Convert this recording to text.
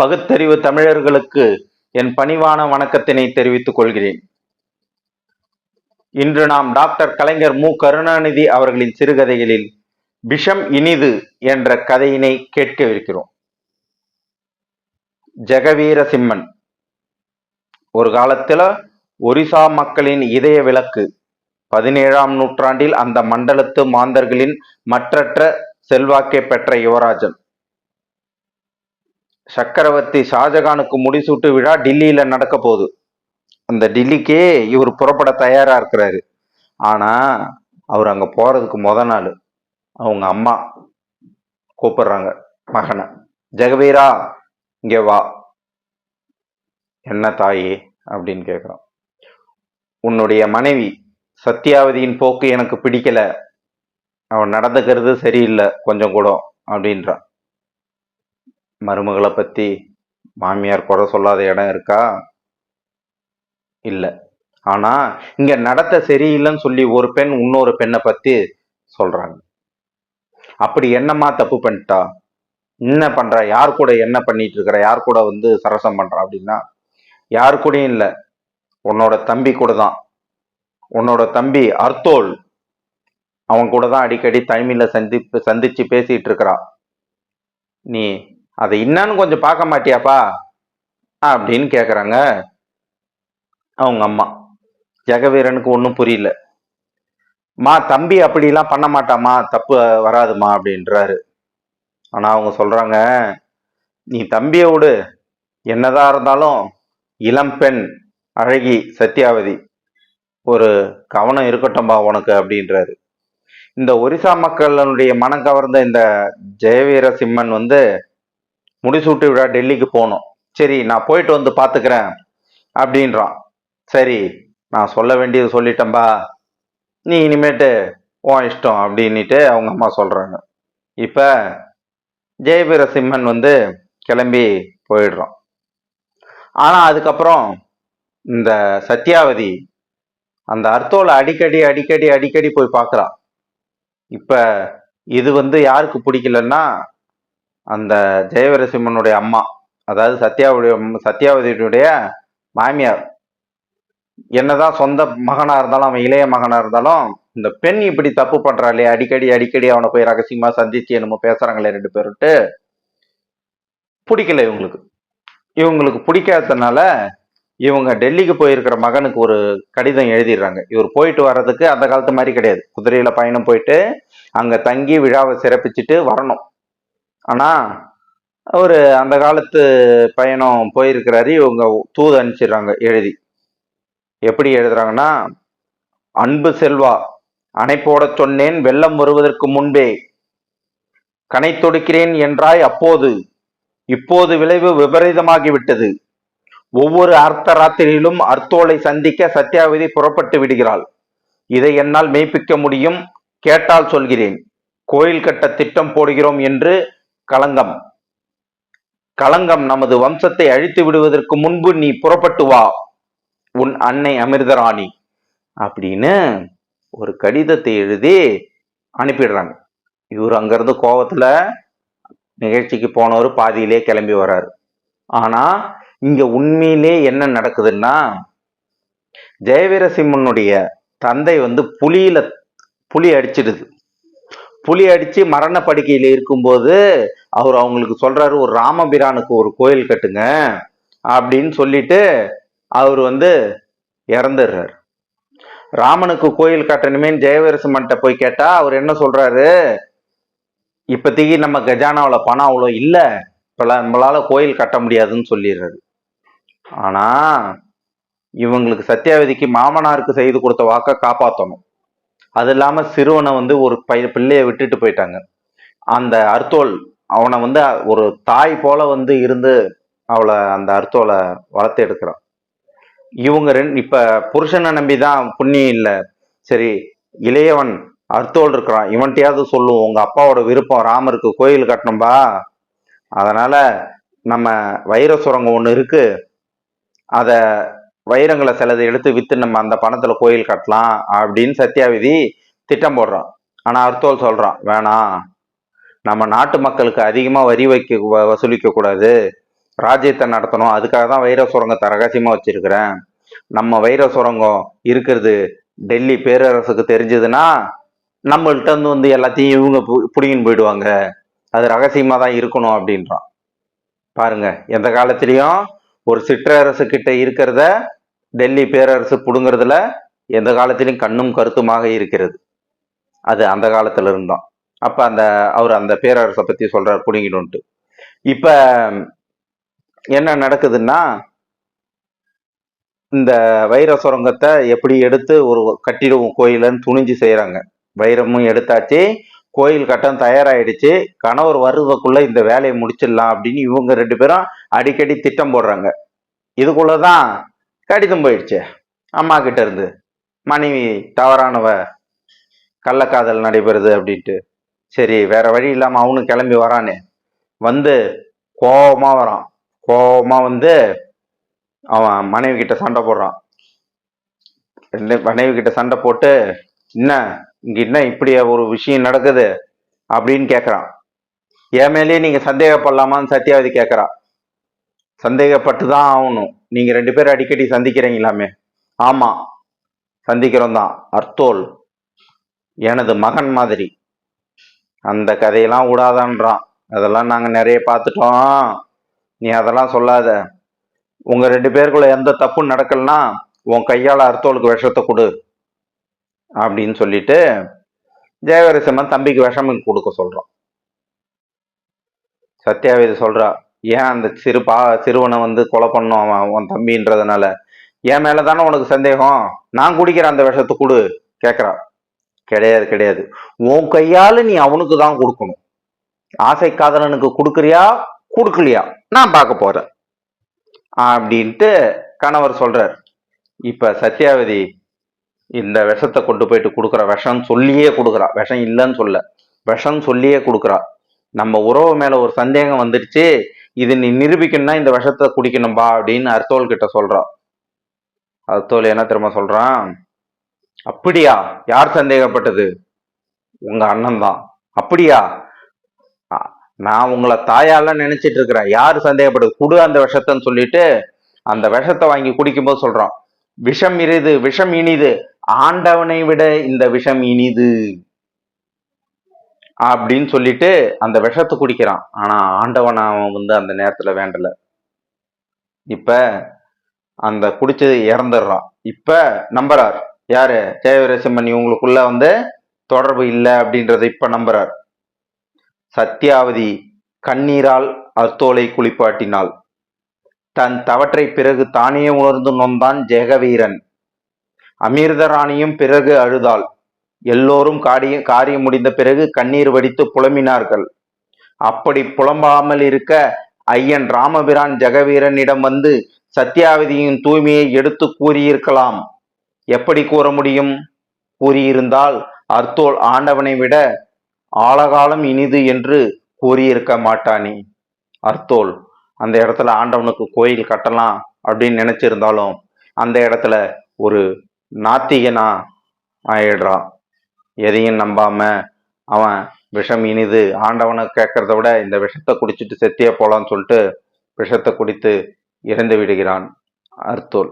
பகுத்தறிவு தமிழர்களுக்கு என் பணிவான வணக்கத்தினை தெரிவித்துக் கொள்கிறேன். இன்று நாம் டாக்டர் கலைஞர் மு. கருணாநிதி அவர்களின் சிறுகதைகளில் விஷம் இனிது என்ற கதையினை கேட்கவிருக்கிறோம் ஜெகவீர சிம்மன். ஒரு காலத்துல ஒரிசா மக்களின் இதய விளக்கு பதினேழாம் நூற்றாண்டில் அந்த மண்டலத்து மாந்தர்களின் மற்றற்ற செல்வாக்கை பெற்ற யுவராஜன். சக்கரவர்த்தி ஷாஜகானுக்கு முடிசூட்டு விழா டில்லியில நடக்க போகுது. அந்த டில்லிக்கே இவர் புறப்பட தயாரா இருக்கிறாரு. ஆனா அவர் அங்க போறதுக்கு முத நாள் அவங்க அம்மா கூப்பிடுறாங்க மகனை. ஜெகவீரா இங்க வா. என்ன தாயே? அப்படின்னு கேட்குறான் உன்னுடைய மனைவி சத்யாவதியின் போக்கு எனக்கு பிடிக்கல. அவன் நடந்துக்கிறது சரியில்லை. கொஞ்சம் கூட அப்படின்றான். மருமகளை பற்றி மாமியார் குறை சொல்லாத இடம் இருக்கா? இல்லை. ஆனால் இங்கே நடத்த சரியில்லைன்னு சொல்லி ஒரு பெண் இன்னொரு பெண்ணை பற்றி சொல்கிறாங்க அப்படி என்னம்மா தப்பு பண்ணிட்டா? என்ன பண்ணுறா யார் கூட என்ன பண்ணிட்டு இருக்கிற? யார் கூட வந்து சரசம் பண்ணுறா அப்படின்னா யார் கூடயும் இல்லை. உன்னோட தம்பி கூட தான். உன்னோட தம்பி அர்த்தோல் அவன் கூட தான் அடிக்கடி தனிமையில சந்திப்பு சந்திச்சு பேசிட்டு இருக்கிறா நீ அதை என்னான்னு கொஞ்சம் பார்க்க மாட்டியாப்பா? அப்படின்னு கேட்குறாங்க அவங்க அம்மா. ஜெகவீரனுக்கு ஒன்றும் புரியல. மா தம்பி அப்படிலாம் பண்ண மாட்டாமா தப்பு வராதுமா அப்படின்றாரு. ஆனால் அவங்க சொல்கிறாங்க நீ தம்பியை விடு. என்னதான் இருந்தாலும் இளம்பெண் அழகி சத்யாவதி ஒரு கவனம் இருக்கட்டும்பா உனக்கு அப்படின்றாரு. இந்த ஒரிசா மக்களுடைய மனம் கவர்ந்த இந்த ஜெயவீர சிம்மன் வந்து முடிசூட்டு விழா டெல்லிக்கு போகணும். சரி நான் போயிட்டு வந்து பார்த்துக்கிறேன் அப்படின்றான். சரி நான் சொல்ல வேண்டியது சொல்லிட்டேன்பா. நீ இனிமேட்டு உன் இஷ்டம் அப்படின்னுட்டு அவங்க அம்மா சொல்கிறாங்க இப்போ ஜெயவீரசிம்மன் வந்து கிளம்பி போயிடுறான். ஆனால் அதுக்கப்புறம் இந்த சத்யாவதி அந்த அர்த்தோவில் அடிக்கடி அடிக்கடி அடிக்கடி போய் பார்க்கறா. இப்போ இது வந்து யாருக்கு பிடிக்கலன்னா அந்த ஜெயவரசிம்மனுடைய அம்மா அதாவது சத்யாவுடைய சத்யாவதியுடைய மாமியார். என்னதான் சொந்த மகனா இருந்தாலும் அவன் இளைய மகனா இருந்தாலும் இந்த பெண் இப்படி தப்பு பண்றாளே அடிக்கடி அடிக்கடி அவனை போய் ரகசியமா சந்திச்சு என்னமோ பேசுறாங்களே ரெண்டு பேருட்டு பிடிக்கல இவங்களுக்கு. இவங்களுக்கு பிடிக்காததுனால இவங்க டெல்லிக்கு போயிருக்கிற மகனுக்கு ஒரு கடிதம் எழுதிடுறாங்க. இவர் போயிட்டு வர்றதுக்கு அந்த காலத்து மாதிரி கிடையாது. குதிரையில பயணம் போயிட்டு அங்க தங்கி விழாவை சிறப்பிச்சுட்டு வரணும். ஆனால் ஒரு அந்த காலத்து பயணம் போயிருக்கிறாரு. இவங்க தூது அனுப்பிச்சிடுறாங்க எழுதி. எப்படி எழுதுறாங்கன்னா அன்பு செல்வா அணைப்போட சொன்னேன் வெள்ளம் வருவதற்கு முன்பே. கனை தொடுக்கிறேன் என்றாய் அப்போது இப்போது விளைவு விபரீதமாகிவிட்டது. ஒவ்வொரு அர்த்த ராத்திரியிலும் அர்த்தோலை சந்திக்க சத்யாவதி புறப்பட்டு விடுகிறாள். இதை என்னால் மெய்ப்பிக்க முடியும் கேட்டால் சொல்கிறேன். கோயில் கட்ட திட்டம் போடுகிறோம் என்று களங்கம். களங்கம் நமது வம்சத்தை அழித்து விடுவதற்கு முன்பு நீ புறப்பட்டு வா. உன் அன்னை அமிர்தராணி. அப்படின்னு ஒரு கடிதத்தை எழுதி அனுப்பிடுறாங்க. இவர் அங்கிருந்து கோவத்துல நிகழ்ச்சிக்கு போனவர் பாதியிலே கிளம்பி வர்றாரு. ஆனா இங்க உண்மையிலே என்ன நடக்குதுன்னா ஜெயவீரசிம்மனுடைய தந்தை வந்து புலியில புலி அடிச்சிடுது. புலி அடித்து மரண இருக்கும்போது அவர் அவங்களுக்கு சொல்கிறாரு ஒரு ராமபிரானுக்கு ஒரு கோயில் கட்டுங்க அப்படின்னு சொல்லிட்டு அவர் வந்து இறந்துடுறாரு. ராமனுக்கு கோயில் கட்டணுமேன்னு ஜெயவீரசிம்மன்ட்ட போய் கேட்டால் அவர் என்ன சொல்கிறாரு இப்போதைக்கு நம்ம கஜானாவில் பணம் அவ்வளோ இல்லை இப்போலாம் நம்மளால் கோயில் கட்ட முடியாதுன்னு சொல்லிடுறாரு. ஆனால் இவங்களுக்கு சத்தியாவதிக்கு மாமனாருக்கு செய்து கொடுத்த வாக்கை காப்பாற்றணும் அது இல்லாம சிறுவனை வந்து ஒரு பைய பிள்ளைய விட்டுட்டு போயிட்டாங்க. அந்த அர்த்தோல் அவனை வந்து ஒரு தாய் போல வந்து இருந்து அவளை அந்த அர்த்தோலை வளர்த்து எடுக்கிறான். இவங்க ரெண்டு இப்ப புருஷனை நம்பிதான் புண்ணியம் இல்லை. சரி இளையவன் அர்த்தோல் இருக்கிறான். இவன்கிட்டயாவது சொல்லுவோம் உங்க அப்பாவோட விருப்பம் ராமருக்கு கோயில் கட்டணும்பா. அதனால நம்ம வைர சுரங்கம் ஒன்று இருக்கு. அதை வைரங்களை சிலதை எடுத்து விற்று நம்ம அந்த பணத்தில் கோயில் கட்டலாம் அப்படின்னு சத்யாவதி திட்டம் போடுறான் ஆனால் அர்த்தோல் சொல்கிறான் வேணாம் நம்ம நாட்டு மக்களுக்கு அதிகமாக வரி வைக்க வசூலிக்கக்கூடாது ராஜ்யத்தை நடத்தணும். அதுக்காக தான் வைர சுரங்கத்தை ரகசியமாக வச்சிருக்கிறேன். நம்ம வைர சுரங்கம் இருக்கிறது டெல்லி பேரரசுக்கு தெரிஞ்சதுன்னா நம்மள்கிட்ட இருந்து வந்து எல்லாத்தையும் இவங்க பு- போயிடுவாங்க. அது ரகசியமாக தான் இருக்கணும் அப்படின்றான் பாருங்க எந்த காலத்திலையும் ஒரு சிற்றரசு கிட்ட இருக்கிறத டெல்லி பேரரசு புடுங்கிறதுல எந்த காலத்திலையும் கண்ணும் கருத்துமாக இருக்கிறது. அது அந்த காலத்துல இருந்தோம் அப்ப அந்த அவர் அந்த பேரரசை பத்தி சொல்றார் புடுங்கிடும்ட்டு இப்ப என்ன நடக்குதுன்னா இந்த வைர சுரங்கத்தை எப்படி எடுத்து ஒரு கட்டிடுவோம் கோயிலன்னு துணிஞ்சு செய்யறாங்க வைரமும் எடுத்தாச்சு கோயில் கட்டம் தயாராயிடுச்சு கணவர் வருவதுக்குள்ள இந்த வேலையை முடிச்சிடலாம் அப்படின்னு இவங்க ரெண்டு பேரும் அடிக்கடி திட்டம் போடுறாங்க. இதுக்குள்ளதான் கடிதம் போயிடுச்சு. அம்மா கிட்ட இருந்து மனைவி தவறானவ கள்ளக்காதல் நடைபெறுது அப்படின்ட்டு. சரி வேற வழி இல்லாம அவனும் கிளம்பி வரானே. வந்து கோபமாக வரான். கோபமாக வந்து அவன் மனைவி கிட்ட சண்டை போடுறான். ரெண்டு மனைவி கிட்ட சண்டை போட்டு என்ன இங்க என்ன இப்படி ஒரு விஷயம் நடக்குது? அப்படின்னு கேக்குறான். என் மேலேயே நீங்க சந்தேகப்படலாமான்னு சத்யாவதி கேட்குறான் சந்தேகப்பட்டு தான் ஆகணும். நீங்க ரெண்டு பேரும் அடிக்கடி சந்திக்கிறீங்களாமே? ஆமா. சந்திக்கிறோம் தான் அர்த்தோல். எனது மகன் மாதிரி. அந்த கதையெல்லாம் விடாதான்றான். அதெல்லாம் நாங்கள் நிறைய பார்த்துட்டோம். நீ அதெல்லாம் சொல்லாத. உங்க ரெண்டு பேருக்குள்ள எந்த தப்பும் நடக்கலனா உன் கையால் அர்த்தோலுக்கு விஷத்தை கொடு. அப்படின்னு சொல்லிட்டு ஜெயவரசிம்மன் தம்பிக்கு விஷம் கொடுக்க சொல்றான். சத்யாவேதி சொல்றா ஏன் அந்த சிறு பா சிறுவனை வந்து கொலை பண்ணோம் அவன் உன் தம்பின்றதுனால? என் மேல தானே உனக்கு சந்தேகம்? நான் குடிக்கிற அந்த விஷத்தை கொடு கேட்குறா கிடையாது கிடையாது. உன் கையால் நீ அவனுக்கு தான் கொடுக்கணும். ஆசை காதலனுக்கு கொடுக்குறியா கொடுக்கலையா? நான் பார்க்க போகிறேன் அப்படின்ட்டு கணவர் சொல்கிறார் இப்போ சத்யாவதி இந்த விஷத்தை கொண்டு போயிட்டு கொடுக்குற விஷம் சொல்லியே கொடுக்குறா. விஷம் இல்லைன்னு சொல்ல விஷம் சொல்லியே கொடுக்குறா. நம்ம உறவு மேலே ஒரு சந்தேகம் வந்துடுச்சு. இது நீ நிரூபிக்கணும்னா இந்த விஷத்தை குடிக்கணும்பா அப்படின்னு அர்த்தோல் கிட்ட சொல்றா. அர்த்தோல் என்ன திரும்ப சொல்றான்? அப்படியா யார் சந்தேகப்பட்டது? உங்க அண்ணன் தான். அப்படியா? நான் உங்களை தாயால நினைச்சிட்டு இருக்கிறேன். யார் சந்தேகப்படுது குடு அந்த விஷத்தைன்னு சொல்லிட்டு அந்த விஷத்தை வாங்கி குடிக்கும்போது சொல்றான். விஷம் இனிது விஷம் இனிது. ஆண்டவனை விட இந்த விஷம் இனிது. அப்படின்னு சொல்லிட்டு அந்த விஷத்தை குடிக்கிறான். ஆனா ஆண்டவன் அவன் வந்து அந்த நேரத்துல வேண்டல. இப்ப அந்த குடிச்சது இறந்துடுறான். இப்ப நம்புறார். யாரு? ஜெயவீரசிம்மன் இவங்களுக்குள்ள வந்து தொடர்பு இல்லை அப்படின்றத இப்ப நம்புறார். சத்யாவதி கண்ணீரால் அத்தோலை குளிப்பாட்டினாள். தன் தவற்றை பிறகு தானே உணர்ந்து நொந்தான் ஜெகவீரன். அமிர்தராணியும் பிறகு அழுதாள். எல்லோரும் காரிய காரியம் முடிந்த பிறகு கண்ணீர் வடித்து புலம்பினார்கள். அப்படி புலம்பாமல் இருக்க ஐயன் ராமபிரான் ஜெகவீரனிடம் வந்து சத்யாவதியின் தூய்மையை எடுத்து கூறியிருக்கலாம். எப்படி கூற முடியும்? கூறியிருந்தால் அர்த்தோல் ஆண்டவனை விட ஆழகாலம் இனிது என்று கூறியிருக்க மாட்டானே. அர்த்தோல் அந்த இடத்துல ஆண்டவனுக்கு கோயில் கட்டலாம் அப்படின்னு நினைச்சிருந்தாலும் அந்த இடத்துல ஒரு நாத்திகனா ஆயிடுறான் எதையும் நம்பாம அவன் விஷம் இனிது. ஆண்டவனை கேட்கறத விட இந்த விஷத்தை குடிச்சிட்டு செத்தியே போலான்னு சொல்லிட்டு விஷத்தை குடித்து இறந்து விடுகிறான் அர்த்தோல்.